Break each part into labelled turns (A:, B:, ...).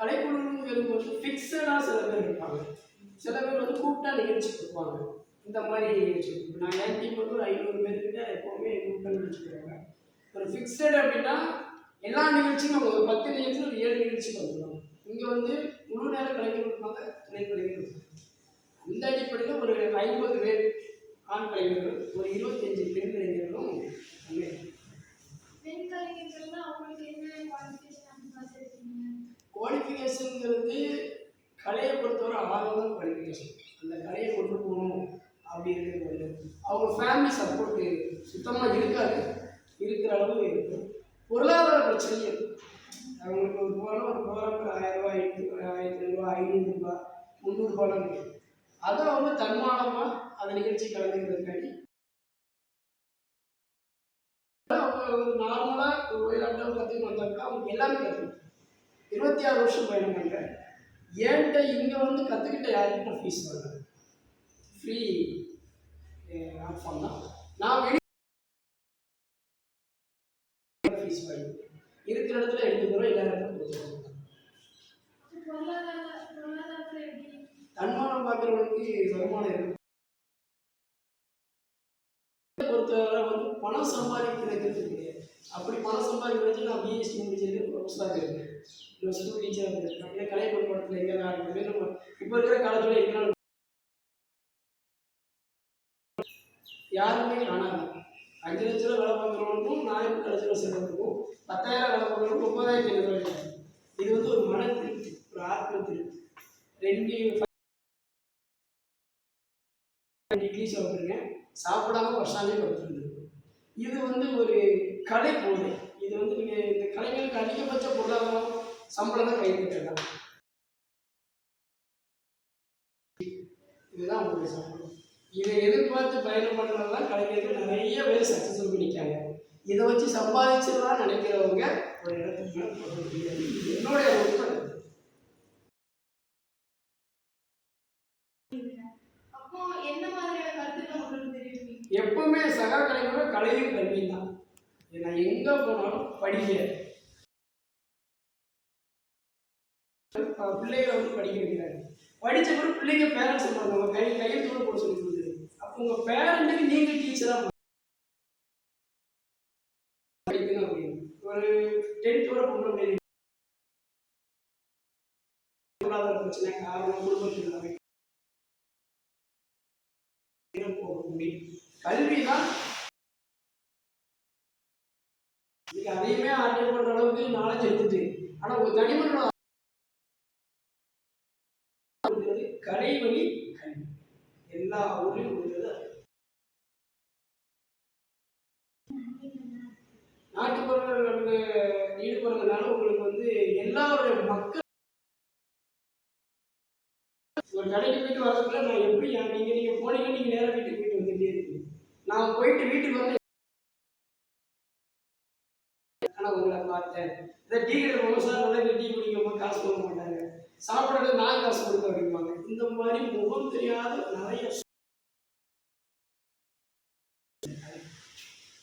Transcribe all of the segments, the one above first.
A: கலைக்குழுங்கிறது வந்து ஃபிக்ஸடாக சில பேர் இருப்பாங்க. சில பேர் வந்து கூப்பிட்டா நிகழ்ச்சி கொடுப்பாங்க. இந்த மாதிரி நிகழ்ச்சி நான் என் டீம் வந்து ஒரு ஐநூறு பேர்கிட்ட எப்போவுமே கூப்பிட்டா நிகழ்ச்சி ஒரு ஃபிக்ஸட் அப்படின்னா எல்லா நிகழ்ச்சியும் நம்ம ஒரு பத்து நிகழ்ச்சி ஒரு ஏழு நிகழ்ச்சிக்கு வந்துடும் இங்கே வந்து முழு நேரம் கலைஞர் இருப்பாங்க துணை கலைஞர் அந்த அடிப்படையில் ஒரு ஐம்பது பேர் ஆண் கலைஞர்கள் ஒரு இருபத்தஞ்சு பெண் கலைஞர்களும் அங்கே
B: பெண் கலைஞர்கள்னா அவங்களுக்கு என்ன குவாலிஃபிகேஷன் அந்த மாதிரி இருக்கீங்க
A: குவாலிஃபிகேஷனுங்கிறது கலையை பொறுத்தவரை ஆர்வம் தான் குவாலிஃபிகேஷன் அந்த கலையை கொண்டு போகணும் அப்படிங்கிறது வந்து அவங்க ஃபேமிலி சப்போர்ட்டு சுத்தமாக இருக்காது. இருக்கிற அளவு இருக்கும் பொருளாதார பிரச்சனையும் அவங்களுக்கு ஒரு போனால் ஒரு ப்ரோக்ராம் ஒரு ஆயிரம் ரூபா ஐநூறு ஆயிரத்தி ஐநூறுரூவா ஐநூறுரூபா முந்நூறுபாலாம் இருக்கு. அதை அவங்க தன்மானமாக அந்த நிகழ்ச்சி கலந்துக்கிறதுக்காண்டி அவங்க ஒரு நார்மலாக ஒரு ஒயிலாட்டம் கற்றுக்கு வந்தாக்கா அவங்க எல்லாமே கற்றுக்கணும் இருபத்தி ஆறு வருஷம் பயணம் பண்ணுறேன் ஏன்ட்ட இங்கே வந்து கற்றுக்கிட்ட யாருக்கிட்ட ஃபீஸ் வாங்க ஃப்ரீ ஆப்ஷன் தான். நான் வெளியே ஃபீஸ் வாங்கி இருக்கிற இடத்துல எடுத்துக்கிறோம் எல்லா இடத்துல கொடுத்துருவோம் தன்மானம் பார்க்குறவனுக்கு வருமானம் இருக்கு. பொறுத்தவரை வந்து பணம் சம்பாதிக்கிறது அப்படி பணம் சம்பாதிக்கிறது நான் பிஎஸ்சி முடிச்சிருக்கேன் ப்ரொஃபஸராக இருக்கேன். இல்லை ஸ்கூல் டீச்சர் இருக்கேன் இல்லை கலை பண்பாட்டத்தில் எங்கே நான் நம்ம இப்போ இருக்கிற காலத்தில் எங்கேனாலும் யாருமே காணாது. அஞ்சு லட்ச ரூபா வேலை பார்க்குறவங்களுக்கும் நாளைக்கு லட்ச ரூபா செலவுக்கும் பத்தாயிரம் வேலை பார்க்குறவங்களுக்கும் முப்பதாயிரத்தி ஐநூறு ரூபாய் இது வந்து ஒரு மன திருப்தி ஒரு ஆத்ம திருப்தி ரெண்டு இட்லி சாப்பிட்ருங்க சாப்பிடாம வருஷாலே படுத்துருந்தது இது வந்து ஒரு கலை போதை. இது வந்து நீங்கள் இந்த கலைகளுக்கு அதிகபட்ச பொருளாதாரம் சம்பளம் தான் கை தட்டலாம் இதுதான் உங்களுடைய சம்பளம். இதை எதிர்பார்த்து பயணம் பண்ணுறதுலாம் கலைஞர்கள் நிறைய பேர் சக்ஸஸ்ஃபுல் பண்ணிக்காங்க இதை வச்சு சம்பாதிச்சிடலாம் நினைக்கிறவங்க ஒரு இடத்துக்கு மேலே போக முடியாது. என்னுடைய உட்பட எப்பவுமே சகா கலைஞரோட கலையும் கல்வியும் தான் நான் எங்கே போனாலும் படிக்க. பிள்ளைகளை வந்து படிக்க வைக்கிறாங்க. படித்த பிறகு பிள்ளைங்க பேரண்ட்ஸ் பண்ணுவாங்க கை கையெழுத்தோடு போட சொல்லி கொடுக்குது. அப்போ உங்கள் பேரண்ட்டுக்கு நீங்கள் டீச்சராக படிக்கணும் அப்படின்னு. ஒரு டென்த்தோட பொண்ணு பொருளாதார பிரச்சனை காரணம் குடும்பத்தில் கல்வி தான். அதையுமே ஆர்டர் பண்ற அளவுக்கு நாலேஜ் எடுத்துட்டு ஆனா ஒரு தனிமனோட இருக்கிறது கடை வழி கல்வி எல்லா ஊர்லயும் முடிஞ்சது நாட்டுப்புறங்கள் வந்து ஈடுபடுறதுனால உங்களுக்கு வந்து எல்லாருடைய மக்கள் ஒரு கடைக்கு போயிட்டு வரதுக்குள்ள நான் எப்படி நீங்க நீங்க போனீங்க நீங்க நேரா வீட்டுக்கு போயிட்டு வந்துட்டே இருக்கீங்க நான் போயிட்டு வீட்டுக்கு வந்து ஆனா உங்களை பார்த்தேன். இந்த டீ கடை போக சார் நல்லா டீ காசு கொடுக்க மாட்டாங்க. சாப்பிட்றது நான் காசு கொடுக்க அப்படிம்பாங்க இந்த மாதிரி முகம் தெரியாத நிறைய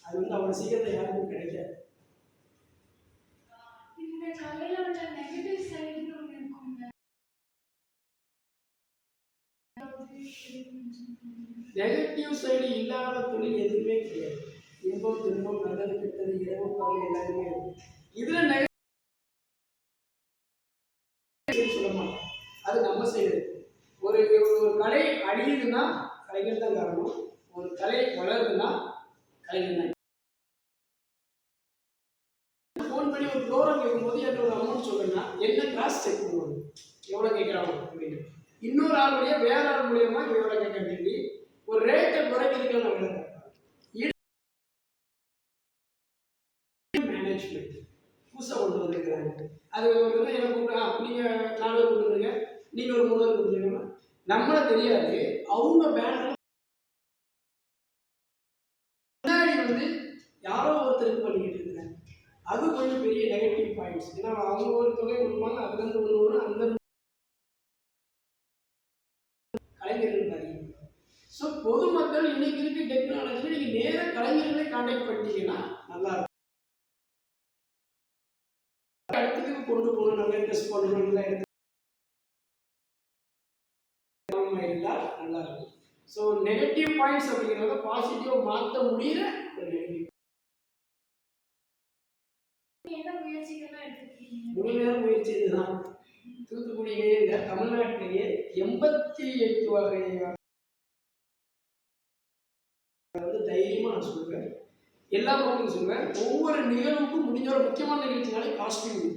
A: அது வந்து அவ்வளோ சீக்கிரத்தை யாருக்கும் கிடைக்காது
B: நெகட்டிவ்
A: சைடு இல்லாத தொழில் எதுவுமே கிடையாது. இன்பம் துன்பம் நல்லது கெட்டது இரவு பகல் எல்லாருமே இதுல நெகட்டிவ் சொல்ல மாட்டோம். அது நம்ம செய்யறது கலை அழியுதுன்னா கலைஞர் தான் காரணம். ஒரு கலை வளருதுன்னா கலைஞர் தான். ஃபோன் பண்ணி ஒரு ப்ரோக்ராம் கேட்கும்போது என்கிட்ட ஒரு அமௌண்ட் சொல்லுங்கன்னா என்ன கிளாஸ் செக் பண்ணுவாங்க? எவ்வளோ கேட்குறாங்க அப்படின்னு. இன்னொரு ஆளுடைய வேற ஆள் மூலியமா எவ்வளோ கேட்கறேன்னு சொல்லி ஒரு ரேட்டை குறைக்கிறதுக்கு நான் வேலை மேனேஜ்மெண்ட் புதுசாக கொண்டு வந்திருக்கிறாங்க. அது ஒரு வந்து எனக்கு கூப்பிட்டு நீங்கள் நாலு பேர் கொடுத்துருங்க நீங்கள் ஒரு மூணு பேர் கொடுத்துருங்கன்னா நம்மள தெரியாது. அவங்க பேனர் முன்னாடி வந்து யாரோ ஒருத்தருக்கு பண்ணிக்கிட்டு இருக்கிறாங்க அது கொஞ்சம் பெரிய நெகட்டிவ் பாயிண்ட்ஸ் ஏன்னா அவங்க ஒரு தொகை கொடுப்பாங்க அதுலேருந்து ஒன்று ஒரு அந்த கலைஞர்கள் ஸோ பொதுமக்கள் இன்னைக்கு இருக்க டெக்னாலஜியில் நீங்கள் நேராக கலைஞர்களை காண்டாக்ட் பண்ணிட்டீங்கன்னா நல்லா இருக்கும். இடத்துக்கு கொண்டு போகணும் நம்ம ட்ரெஸ் பண்ணணும் நல்லா நல்லா இருக்கும் ஸோ நெகட்டிவ் பாயிண்ட்ஸ் அப்படிங்கிறத பாசிட்டிவாக மாற்ற முடியல முழு நேர முயற்சி இதுதான். தூத்துக்குடியிலேயே இல்லை தமிழ்நாட்டிலேயே எண்பத்தி எட்டு வகை வந்து தைரியமாக நான் சொல்லுவேன் எல்லா பக்கமும் சொல்லுவேன் ஒவ்வொரு நிகழ்வுக்கும் முடிஞ்ச ஒரு முக்கியமான நிகழ்ச்சினாலே காஸ்டியூம்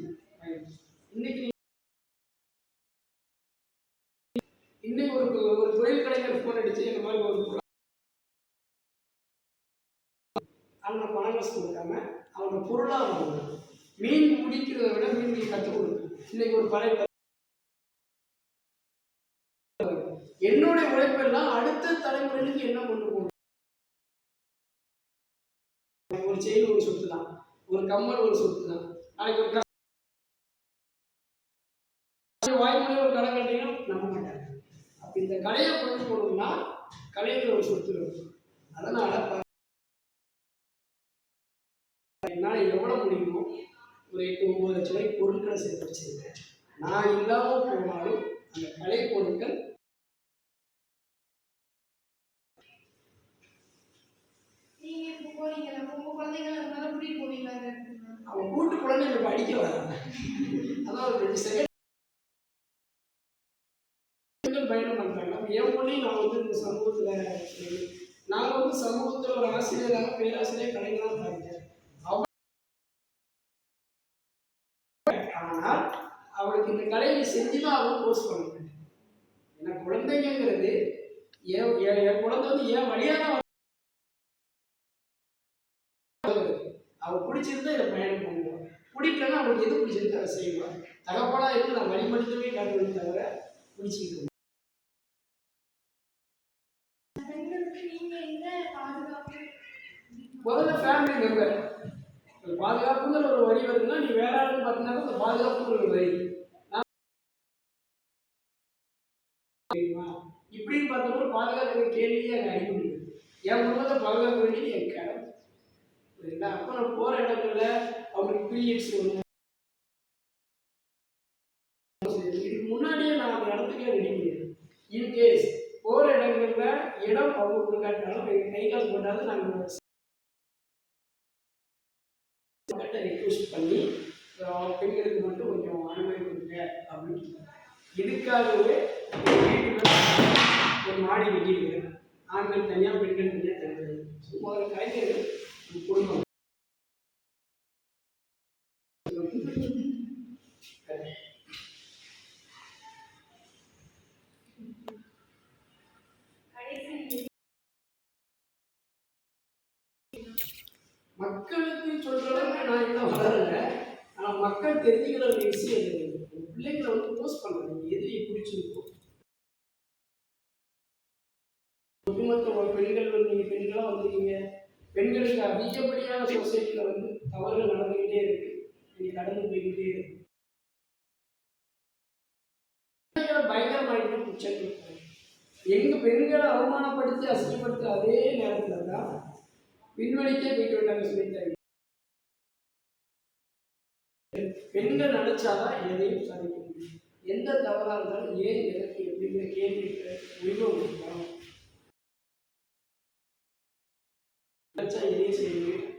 A: இன்னைக்கு ஒரு தொழில் கலைஞர் ஃபோன் அடிச்சு இந்த மாதிரி ஒரு அவங்க பணம் காசு கொடுக்காம அவங்க பொருளாக வாங்க மீன் பிடிக்கிறத விட மீன் கற்றுக் கொடுக்கணும் இன்னைக்கு ஒரு பழைய கதை. என்னுடைய உழைப்பெல்லாம் அடுத்த தலைமுறைகளுக்கு என்ன கொண்டு போகணும்? ஒரு செயல் ஒரு சொத்து தான் ஒரு கம்மல் ஒரு சொத்து தான் நாளைக்கு ஒரு க- வாய்மொழி ஒரு கடை கட்டிங்கன்னா நம்ப மாட்டாங்க அப்போ இந்த கடையை கொண்டு போகணும்னா கலைஞர் ஒரு சொத்து வேணும் அதனால என்னால் எவ்வளோ முடியுமோ ஒரு எட்டு ஒம்பது லட்ச ரூபாய்க்கு பொருட்களை சேர்த்து வச்சிருக்கேன். நான் இல்லாமல் போனாலும் அந்த கலை பொருட்கள் அவன் கூட்டு குழந்தைங்க படிக்க வராங்க. அதான் ஒரு ரெண்டு செகண்ட் பயணம் பண்ணுறாங்க என் பொண்ணையும் நான் வந்து இந்த சமூகத்தில் நான் வந்து சமூகத்தில் ஒரு ஆசிரியராக பேராசிரியர் கலைஞராக பார்த்தேன் ஆனால் அவளுக்கு இந்த கலையை செஞ்சு தான் அவள் போஸ்ட் பண்ண ஏன்னா குழந்தைங்கிறது என் என் குழந்தை வந்து என் வழியாக தான் அவள் அவ பிடிச்சிருந்தா இதை பயணம் பண்ணுவாள் பிடிக்கலன்னா அவளுக்கு எது பிடிச்சிருந்தா அதை செய்வாள் தகப்பனா இருந்து நான் வழிமட்டுமே காட்டுவேன் தவிர பிடிச்சிக்கிட்டு முதல்ல ஃபேமிலி மெம்பர் பாதுகாப்புங்கிற ஒரு வழி வருதுன்னா நீ வேற ஆளுன்னு பார்த்தீங்கன்னா அந்த பாதுகாப்புங்கிற ஒரு வழி இப்படின்னு பார்த்தப்போ பாதுகாக்கிற கேள்வியே அங்கே அடிக்க என் குடும்பத்தை பாதுகாக்க வேண்டியது என் கடமை அப்போ நான் போகிற இடங்கள்ல அவங்களுக்கு பீரியட்ஸ் ஒன்று இதுக்கு முன்னாடியே நான் அந்த இடத்துக்கு ரெடி பண்ணிடுறேன் இன்கேஸ் போகிற இடங்கள்ல உடம்பு அவங்க கொடுக்காட்டாலும் எங்கள் கை காசு போட்டாலும் நாங்கள் கிட்ட ரிக்வெஸ்ட் பண்ணி பெண்களுக்கு மட்டும் கொஞ்சம் அனுமதி கொடுங்க அப்படின்னு இதுக்காகவே ஒரு மாடி கட்டியிருக்கிறேன். ஆண்கள் தனியாக பெண்கள் தனியாக தனியாக ஸோ முதல்ல கலைஞர்கள் குடும்பம் சொல்ற அளவுக்கு நான் இன்னும் ஆனால் மக்கள் தெரிஞ்சுக்கிற ஒரு விஷயம் பிள்ளைங்களை வந்து போஸ்ட் பண்ணுறாங்க எது பிடிச்சிருக்கும் ஒட்டுமொத்த பெண்கள் வந்து நீங்கள் பெண்களாக வந்திருக்கீங்க. பெண்களுக்கு அதிகப்படியான சொசைட்டியில் வந்து தவறுகள் நடந்துக்கிட்டே இருக்கு. நீங்கள் கடந்து போய்கிட்டே இருக்கு. பயங்கரமாயிட்டு குற்றங்கள் எங்க பெண்களை அவமானப்படுத்தி அசிங்கப்படுத்துற அதே நேரத்தில் தான் விண்வெளிக்கே போயிட்டு வந்தாங்க சொல்லிட்டாங்க பெண்கள் நினைச்சாதான் எதையும் சாதிக்க முடியும். எந்த தவறாக இருந்தாலும் ஏன் எனக்கு எப்படிங்கிற கேள்வி உரிமை உங்களுக்கு நினைச்சா எதையும் செய்யுங்க